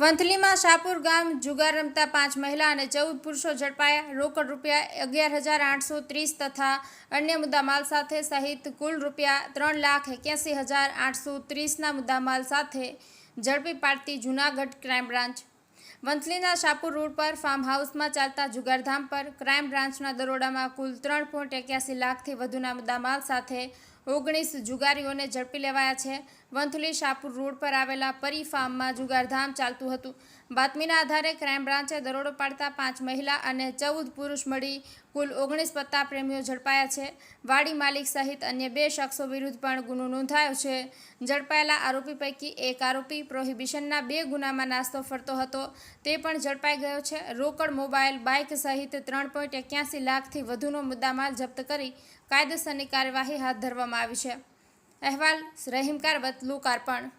વંથલીમાં શાપુર ગામ જુગાર રમતા પાંચ મહિલા અને ચૌદ પુરુષો ઝડપાયા. રોકડ રૂપિયા અગિયાર હજાર આઠસો ત્રીસ તથા અન્ય મુદ્દામાલ સાથે સહિત કુલ રૂપિયા ત્રણ લાખ એક્યાસી હજાર આઠસો ત્રીસના મુદ્દામાલ સાથે ઝડપી પાડતી જૂનાગઢ ક્રાઇમ બ્રાન્ચ. વંથલીના શાપુર રોડ પર ફાર્મ હાઉસમાં ચાલતા જુગારધામ પર ક્રાઇમ બ્રાન્ચના દરોડામાં કુલ ત્રણ પોઈન્ટ એક્યાસી લાખથી વધુના મુદ્દામાલ સાથે ઓગણીસ જુગારીઓને ઝડપી લેવાયા છે. વંથલી શાહપુર રોડ પર આવેલા પરી ફાર્મમાં જુગારધામ ચાલતું હતું. બાતમીના આધારે ક્રાઇમ બ્રાન્ચે દરોડો પાડતા પાંચ મહિલા અને ચૌદ પુરુષ મળી કુલ ઓગણીસ પત્તા પ્રેમીઓ ઝડપાયા છે. વાડી માલિક સહિત અન્ય બે શખ્સો વિરુદ્ધ પણ ગુનો નોંધાયો છે. ઝડપાયેલા આરોપી પૈકી એક આરોપી પ્રોહિબિશનના બે ગુનામાં નાસ્તો ફરતો હતો. તે પણ ઝડપાઈ ગયો છે. રોકડ મોબાઈલ, બાઇક સહિત ત્રણ પોઈન્ટ એક્યાસી લાખથી વધુનો મુદ્દામાલ જપ્ત કરી કાયદેસરની કાર્યવાહી હાથ ધરવામાં આવી છે. અહેવાલ રહીમકાર કારવત લોકાર્પણ